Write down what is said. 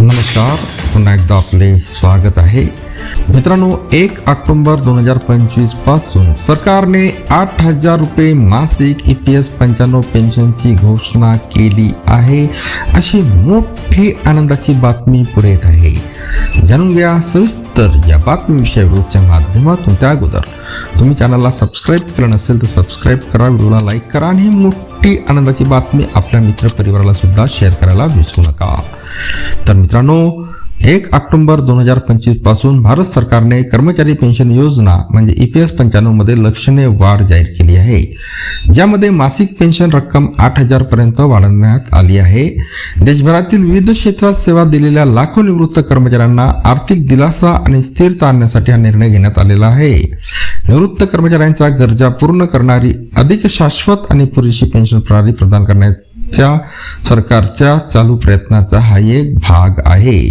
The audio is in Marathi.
नमस्कार. पुन्हा एकदा आपले स्वागत आहे. मित्रांनो एक ऑक्टोंबर दोन हजार पंचवीसपासून सरकारने आठ हजार रुपये मासिक ई पी एस पंच्याण्णव पेन्शनची घोषणा केली आहे. अशी मोठी आनंदाची बातमी पुढे येत आहे. जाणून घ्या सविस्तर या बातमीविषयी व्हिडिओच्या माध्यमातून. त्या अगोदर तुम्ही चॅनलला सबस्क्राईब केलं नसेल तर सबस्क्राईब करा व्हिडिओला लाईक करा आणि ही मोठी आनंदाची बातमी आपल्या मित्रपरिवाराला सुद्धा शेअर करायला विसरू नका. तर मित्रांनो एक ऑक्टोबर दोन हजार पंचवीसपासून भारत सरकारने कर्मचारी पेन्शन योजना म्हणजे ई पी एस पंच्याण्णवमध्ये लक्षणीय वाढ जाहीर केली आहे. ज्यामध्ये मासिक पेन्शन रक्कम आठ हजार पर्यंत वाढवण्यात आली आहे. देशभरातील विविध क्षेत्रात सेवा दिलेल्या लाखो निवृत्त कर्मचाऱ्यांना आर्थिक दिलासा आणि स्थिरता आणण्यासाठी हा निर्णय घेण्यात आलेला आहे. निवृत्त कर्मचाऱ्यांच्या गरजा पूर्ण करणारी अधिक शाश्वत आणि पुरेशी पेन्शन प्रणाली प्रदान करण्यात च्या सरकारच्या चालू प्रयत्नाचा हा एक भाग आहे.